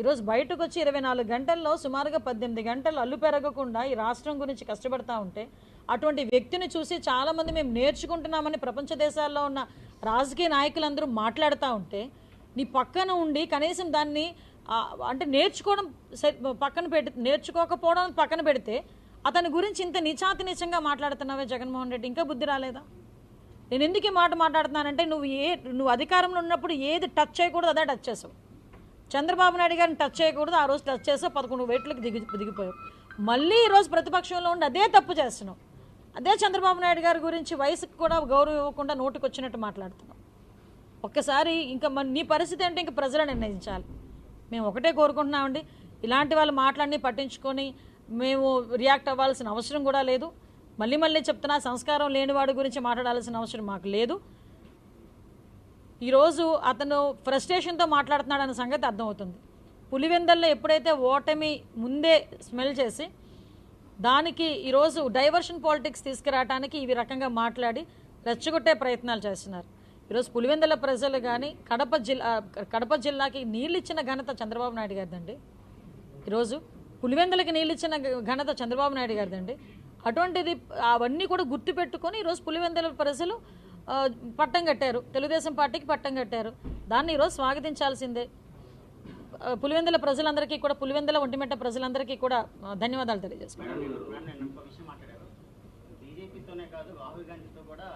ఈరోజు బయటకు వచ్చి ఇరవై నాలుగు గంటల్లో సుమారుగా పద్దెనిమిది గంటలు అల్లు పెరగకుండా ఈ రాష్ట్రం గురించి కష్టపడతా ఉంటే అటువంటి వ్యక్తిని చూసి చాలామంది మేము నేర్చుకుంటున్నామని ప్రపంచ దేశాల్లో ఉన్న రాజకీయ నాయకులందరూ మాట్లాడుతూ ఉంటే నీ పక్కన ఉండి కనీసం దాన్ని అంటే నేర్చుకోవడం పక్కన పెట్టి నేర్చుకోకపోవడం పక్కన పెడితే అతని గురించి ఇంత నిచాతి నిచంగా మాట్లాడుతున్నావే జగన్మోహన్ రెడ్డి. ఇంకా బుద్ధి రాలేదా? నేను ఎందుకు ఈ మాట మాట్లాడుతున్నానంటే నువ్వు ఏ నువ్వు అధికారంలో ఉన్నప్పుడు ఏది టచ్ చేయకూడదు అదే టచ్ చేసావు. చంద్రబాబు నాయుడు గారిని టచ్ చేయకూడదు. ఆ రోజు టచ్ చేస్తే పదకొండు వేట్లకు దిగి దిగిపోయావు మళ్ళీ ఈరోజు ప్రతిపక్షంలో ఉండి అదే తప్పు చేస్తున్నావు అదే చంద్రబాబు నాయుడు గారి గురించి వయసుకు కూడా గౌరవం ఇవ్వకుండా నోటుకు వచ్చినట్టు మాట్లాడుతున్నావు ఒక్కసారి ఇంకా మన నీ పరిస్థితి అంటే ఇంకా ప్రజలు నిర్ణయించాలి. మేము ఒకటే కోరుకుంటున్నామండి. ఇలాంటి వాళ్ళు మాట్లాడిని పట్టించుకొని మేము రియాక్ట్ అవ్వాల్సిన అవసరం కూడా లేదు. మళ్ళీ మళ్ళీ చెప్తున్నా సంస్కారం లేని వాడి గురించి మాట్లాడాల్సిన అవసరం మాకు లేదు. ఈరోజు అతను ఫ్రస్ట్రేషన్తో మాట్లాడుతున్నాడు అన్న సంగతి అర్థమవుతుంది. పులివెందల్లో ఎప్పుడైతే ఓటమి ముందే స్మెల్ చేసి దానికి ఈరోజు డైవర్షన్ పాలిటిక్స్ తీసుకురావడానికి ఈ రకంగా మాట్లాడి రెచ్చగొట్టే ప్రయత్నాలు చేస్తున్నారు. ఈరోజు పులివెందుల ప్రజలు కానీ కడప జిల్లా కడప జిల్లాకి నీళ్ళు ఇచ్చిన ఘనత చంద్రబాబు నాయుడు గారిదండి. ఈరోజు పులివెందులకి నీళ్ళు ఇచ్చిన ఘనత చంద్రబాబు నాయుడు గారిదండి. అటువంటిది అవన్నీ కూడా గుర్తుపెట్టుకొని ఈరోజు పులివెందుల ప్రజలు పట్టం కట్టారు. తెలుగుదేశం పార్టీకి పట్టం కట్టారు. దాన్ని ఈరోజు స్వాగతించాల్సిందే. పులివెందుల ప్రజలందరికీ కూడా పులివెందుల ఒంటిమిట్ట ప్రజలందరికీ కూడా ధన్యవాదాలు తెలియజేసుకుంటాను మేడం నేను ఇంకో విషయం మాట్లాడారు. బీజేపీతోనే కాదు రాహుల్ గాంధీతో కూడా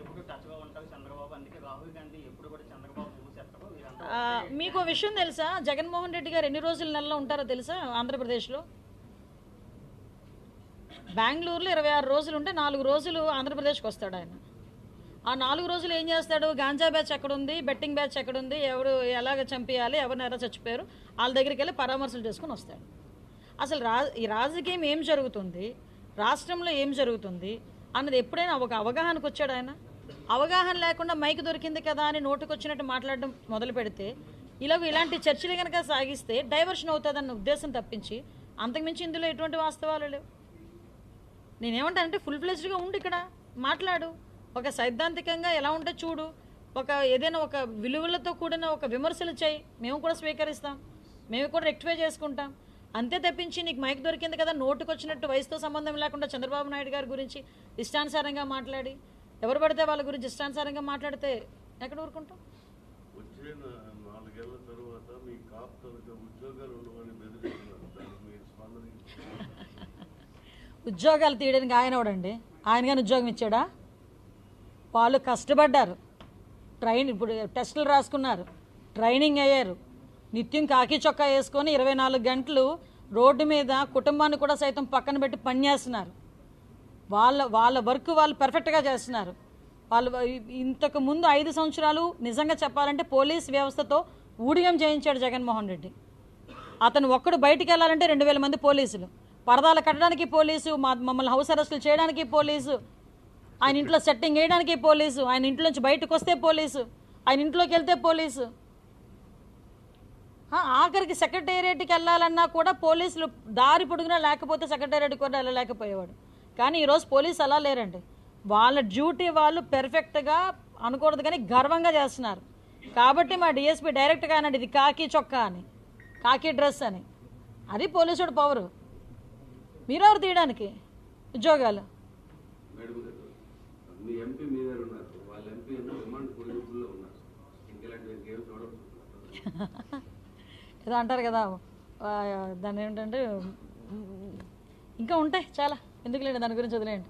ఎప్పుడు టచ్గా ఉంటారు చంద్రబాబు. అందుకే రాహుల్ గాంధీ ఎప్పుడు కూడా చంద్రబాబు మూసేస్తారు వీరంతా ఆ, మీకు విషయం తెలుసా? జగన్మోహన్ రెడ్డి గారు ఎన్ని రోజులు నెలలో ఉంటారో తెలుసా ఆంధ్రప్రదేశ్లో? బెంగళూరులో ఇరవై ఆరు రోజులు ఉంటే నాలుగు రోజులు ఆంధ్రప్రదేశ్కి వస్తాడు ఆయన. ఆ నాలుగు రోజులు ఏం చేస్తాడు? గాంజా బ్యాచ్ ఎక్కడ ఉంది బెట్టింగ్ బ్యాచ్ ఎక్కడ ఉంది ఎవరు ఎలాగ చంపేయాలి? ఎవరిని ఎలా చచ్చిపోయారు వాళ్ళ దగ్గరికి వెళ్ళి పరామర్శలు చేసుకుని వస్తాడు. అసలు రా ఈ రాజకీయం ఏం జరుగుతుంది? రాష్ట్రంలో ఏం జరుగుతుంది? అన్నది ఎప్పుడైనా ఒక అవగాహనకు వచ్చాడు ఆయన? అవగాహన లేకుండా మైక్ దొరికింది కదా అని నోటుకు వచ్చినట్టు మాట్లాడడం మొదలు పెడితే ఇలాగ ఇలాంటి చర్చలు కనుక సాగిస్తే డైవర్షన్ అవుతుందన్న ఉద్దేశం తప్పించి అంతకుమించి ఇందులో ఎటువంటి వాస్తవాలు లేవు. నేనేమంటానంటే ఫుల్ ఫ్లెజ్డ్గా ఉండి ఇక్కడ. మాట్లాడు. ఒక సైద్ధాంతికంగా ఎలా ఉంటే చూడు ఒక ఏదైనా ఒక విలువలతో కూడిన ఒక విమర్శలు చేయి మేము కూడా స్వీకరిస్తాం మేము కూడా రెక్టిఫై చేసుకుంటాం. అంతే తప్పించి నీకు మైక్ దొరికింది కదా నోటుకు వచ్చినట్టు వయసుతో సంబంధం లేకుండా చంద్రబాబు నాయుడు గారి గురించి ఇష్టానుసారంగా మాట్లాడి ఎవరు పడితే వాళ్ళ గురించి ఇష్టానుసారంగా మాట్లాడితే ఎక్కడ ఊరుకుంటాం? ఉద్యోగాలు తీయడానికి ఆయన ఎవడండి? ఆయన కానీ ఉద్యోగం ఇచ్చాడా? వాళ్ళు కష్టపడ్డారు. ట్రైన్ ఇప్పుడు టెస్టులు రాసుకున్నారు. ట్రైనింగ్ అయ్యారు. నిత్యం కాకి చొక్కా వేసుకొని ఇరవై నాలుగు గంటలు రోడ్డు మీద కుటుంబాన్ని కూడా సైతం పక్కన పెట్టి పనిచేస్తున్నారు వాళ్ళ వాళ్ళ వర్క్ వాళ్ళు పర్ఫెక్ట్గా చేస్తున్నారు. వాళ్ళు ఇంతకు ముందు ఐదు సంవత్సరాలు నిజంగా చెప్పాలంటే పోలీస్ వ్యవస్థతో ఊడిగం చేయించాడు జగన్మోహన్ రెడ్డి. అతను ఒక్కడు బయటికి వెళ్ళాలంటే రెండు వేల మంది పోలీసులు. పరదాలు కట్టడానికి పోలీసు మా మమ్మల్ని హౌస్ అరెస్టులు చేయడానికి పోలీసు ఆయన ఇంట్లో సెట్టింగ్ వేయడానికి పోలీసు. ఆయన ఇంట్లో నుంచి బయటకు వస్తే పోలీసు. ఆయన ఇంట్లోకి వెళ్తే పోలీసు. ఆఖరికి సెక్రటేరియట్కి వెళ్ళాలన్నా కూడా పోలీసులు దారి పొడుగునా లేకపోతే సెక్రటేరియట్కి కూడా వెళ్ళలేకపోయేవాడు. కానీ ఈరోజు పోలీసు అలా లేరండి. వాళ్ళ డ్యూటీ వాళ్ళు పెర్ఫెక్ట్గా అనకూడదు కానీ గర్వంగా చేస్తున్నారు. కాబట్టి మా డిఎస్పీ డైరెక్ట్గా అన్నాడు ఇది కాకి చొక్కా అని కాకి డ్రెస్ అని. అది పోలీసుడు పవరు. మీరెవరు తీయడానికి ఉద్యోగాలు? మీ ఎంపీ మీ దగ్గర ఉన్నారు. వాళ్ళ ఎంపీ ఏమో రిమాండ్ పోలీసుల్లో ఉన్నారు. ఇంకెలాంటి గేమ్ చూడవచ్చు ఏదో అంటారు కదా ఆ, దాన్ని ఏంటంటే ఇంకా ఉంటాయి చాలా. ఎందుకు లేండి దాని గురించి వదిలేయండి.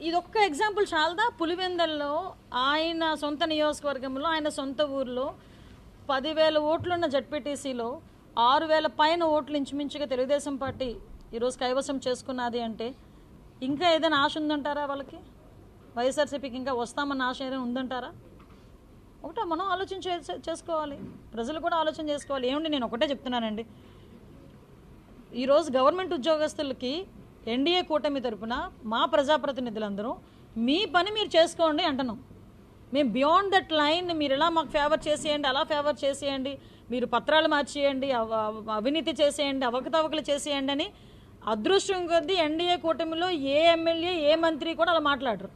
ఇది ఒక్క ఎగ్జాంపుల్ చాలదా? పులివెందల్లో ఆయన సొంత నియోజకవర్గంలో ఆయన సొంత ఊర్లో పదివేల ఓట్లున్న జడ్పీటీసీలో ఆరు వేల పైన ఓట్లు ఇంచుమించుగా తెలుగుదేశం పార్టీ ఈరోజు కైవసం చేసుకున్నది అంటే ఇంకా ఏదైనా ఆశ ఉందంటారా వాళ్ళకి? వైఎస్ఆర్సీపీకి ఇంకా వస్తామన్న ఆశ ఏదైనా ఉందంటారా? ఒకటే మనం ఆలోచన చే- చేసుకోవాలి. ప్రజలు కూడా ఆలోచన చేసుకోవాలి. ఏమండి నేను ఒకటే చెప్తున్నానండి. ఈరోజు గవర్నమెంట్ ఉద్యోగస్తులకి ఎన్డీఏ కూటమి తరపున మా ప్రజాప్రతినిధులందరూ మీ పని మీరు చేసుకోండి అంటున్నాం. మేము బియాండ్ దట్ లైన్ మీరు ఎలా మాకు ఫేవర్ చేసేయండి అలా ఫేవర్ చేసేయండి మీరు పత్రాలు మార్చేయండి అవ- అవినీతి చేసేయండి అవకతవకలు చేసేయండి అని అదృష్టం కొద్దీ ఎన్డీఏ కూటమిలో ఏ ఎమ్మెల్యే ఏ మంత్రి కూడా అలా మాట్లాడరు.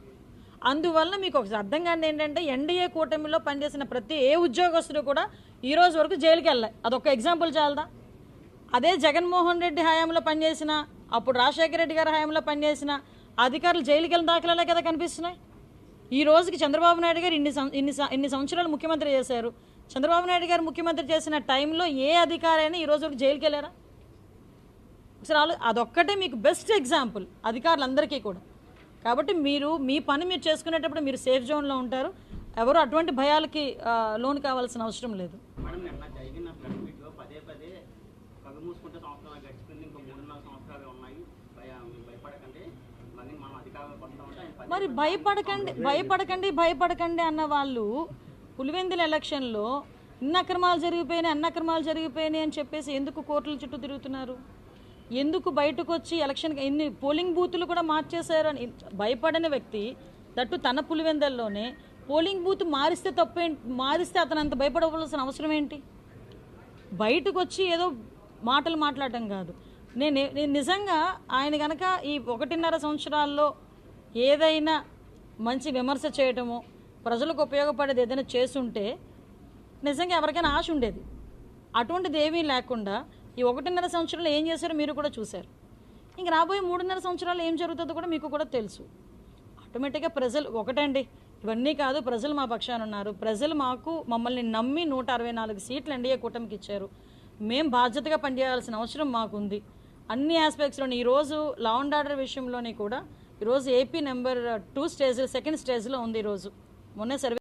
అందువల్ల మీకు ఒక అర్థం కాని ఏంటంటే ఎన్డీఏ కూటమిలో పనిచేసిన ప్రతి ఏ ఉద్యోగస్తుడు కూడా ఈ రోజు వరకు జైలుకి వెళ్ళాలి. అదొక ఎగ్జాంపుల్ చాలదా? అదే జగన్మోహన్ రెడ్డి హయాంలో పనిచేసిన అప్పుడు రాజశేఖర రెడ్డి గారి హయాంలో పనిచేసిన అధికారులు జైలుకి వెళ్ళిన దాఖలాలే కదా కనిపిస్తున్నాయి. ఈ రోజుకి చంద్రబాబు నాయుడు గారు ఇన్ని ఇన్ని ఇన్ని సంవత్సరాలు ముఖ్యమంత్రి చేశారు. చంద్రబాబు నాయుడు గారు ముఖ్యమంత్రి చేసిన టైంలో ఏ అధికారైనా ఈ రోజు వరకు జైలుకి వెళ్ళారా? ఒకసారి ఆలో అదొక్కటే మీకు బెస్ట్ ఎగ్జాంపుల్ అధికారులందరికీ కూడా. కాబట్టి మీరు మీ పని మీరు చేసుకునేటప్పుడు మీరు సేఫ్ జోన్లో ఉంటారు. ఎవరు అటువంటి భయాలకి లోన్ కావాల్సిన అవసరం లేదు మేడం నిన్న జరిగిన ప్రెస్ మీట్లో పదే పదే కళ్ళు మూసుకుంటే సంవత్సరాలు గడిచిపోయింది ఇంకో మూడున్నర సంవత్సరాలు ఉన్నాయి భయ మీరు భయపడకండి మళ్ళీ మనం అధికారంలోకి వస్తామంటే ఆయన పదే మరి భయపడకండి భయపడకండి భయపడకండి అన్న వాళ్ళు పులివెందుల ఎలక్షన్లో ఇన్ని అక్రమాలు జరిగిపోయినాయి అన్న అక్రమాలు జరిగిపోయినాయి అని చెప్పేసి ఎందుకు కోర్టుల చుట్టూ తిరుగుతున్నారు? ఎందుకు బయటకు వచ్చి ఎలక్షన్ ఎన్ని పోలింగ్ బూతులు కూడా మార్చేశారు అని భయపడని వ్యక్తి దట్టు తన పులివెందల్లోనే పోలింగ్ బూత్ మారిస్తే తప్పే మారిస్తే అతను అంత భయపడవలసిన అవసరం ఏంటి? బయటకు వచ్చి ఏదో మాటలు మాట్లాడటం కాదు. నేను నేను నిజంగా ఆయన కనుక ఈ ఒకటిన్నర సంవత్సరాల్లో ఏదైనా మంచి విమర్శ చేయటము ప్రజలకు ఉపయోగపడేది ఏదైనా చేస్తుంటే నిజంగా ఎవరికైనా ఆశ ఉండేది. అటువంటిది ఏమీ లేకుండా ఈ ఒకటిన్నర సంవత్సరాలు ఏం చేశారో మీరు కూడా చూశారు. ఇంక రాబోయే మూడున్నర సంవత్సరాలు ఏం జరుగుతుందో కూడా మీకు కూడా తెలుసు. ఆటోమేటిక్గా ప్రజలు ఒకటండి. ఇవన్నీ కాదు ప్రజలు మా పక్షాన ఉన్నారు. ప్రజలు మాకు మమ్మల్ని నమ్మి నూట అరవై నాలుగు సీట్లు ఎన్డీఏ కూటమికి ఇచ్చారు. మేము బాధ్యతగా పనిచేయాల్సిన అవసరం మాకుంది. అన్ని ఆస్పెక్ట్స్లోని ఈరోజు లా అండ్ ఆర్డర్ విషయంలోని కూడా ఈరోజు AP number two stage second స్టేజ్లో ఉంది ఈరోజు. మొన్న సర్వే